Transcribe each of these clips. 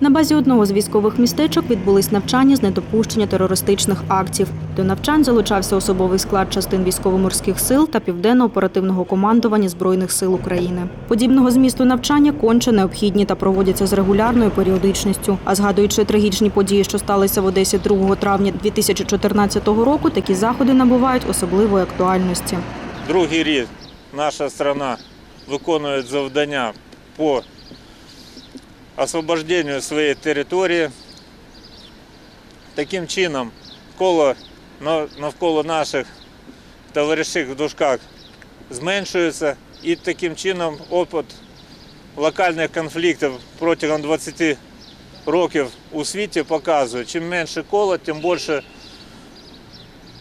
На базі одного з військових містечок відбулись навчання з недопущення терористичних актів. До навчань залучався особовий склад частин військово-морських сил та південно-оперативного командування збройних сил України. Подібного змісту навчання конче необхідні та проводяться з регулярною періодичністю. А згадуючи трагічні події, що сталися в Одесі 2 травня 2014 року, такі заходи набувають особливої актуальності. Другий рік наша страна виконує завдання по освобожденню своєї території. Таким чином, коло на- навколо наших товаришів в дужках зменшується і таким чином опит локальних конфліктів протягом 20 років у світі показує, чим менше коло, тим більше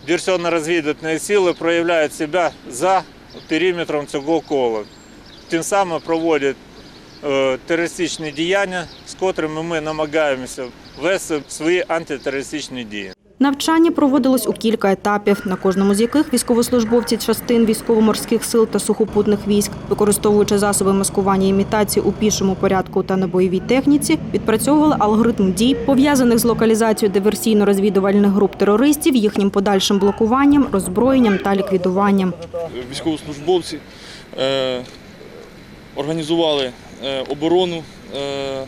диверсійно-розвідувальні сили проявляють себе за периметром цього кола. Тим самим проводять терористичні діяння, з котрими ми намагаємося вести свої антитерористичні дії. Навчання проводилось у кілька етапів, на кожному з яких військовослужбовці частин військово-морських сил та сухопутних військ, використовуючи засоби маскування імітації у пішому порядку та на бойовій техніці, відпрацьовували алгоритм дій, пов'язаних з локалізацією диверсійно-розвідувальних груп терористів, їхнім подальшим блокуванням, роззброєнням та ліквідуванням. військовослужбовці е, організували е, оборону е,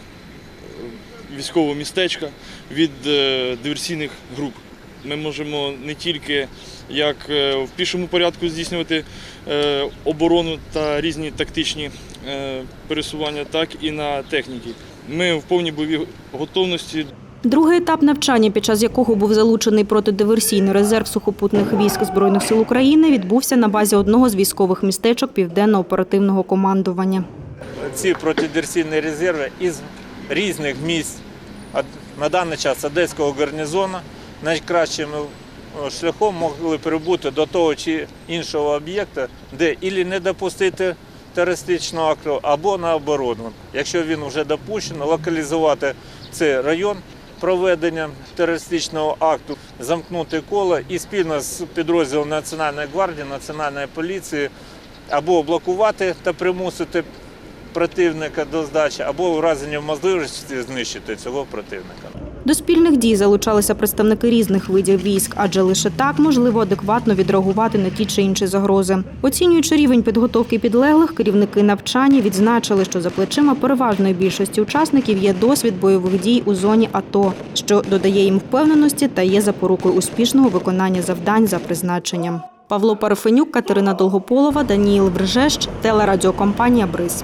військового містечка від е, диверсійних груп. Ми можемо не тільки як в пішому порядку здійснювати оборону та різні тактичні пересування, так і на техніці. Ми в повній бойовій готовності Другий етап навчання, під час якого був залучений протидиверсійний резерв сухопутних військ Збройних сил України, відбувся на базі одного з військових містечок Південно-оперативного командування. Ці протидиверсійні резерви із різних місць на даний час Одеського гарнізону найкращим е, шляхом могли прибути до того чи іншого об'єкта, де ілі не допустити терористичного акту, або наоборот. Якщо він вже допущено, локалізувати цей район проведення терористичного акту, замкнути коло і спільно з підрозділом Національної гвардії, Національної поліції або блокувати та примусити противника до здачі, або в разі неможливості знищити цього противника. До спільних дій залучалися представники різних видів військ, адже лише так можливо адекватно відреагувати на ті чи інші загрози. Оцінюючи рівень підготовки підлеглих, керівники навчання відзначили, що за плечима переважної більшості учасників є досвід бойових дій у зоні АТО, що додає їм впевненості та є запорукою успішного виконання завдань за призначенням. Павло Парфенюк, Катерина Долгополова, Даніїл Бржещ, телерадіокомпанія Бриз.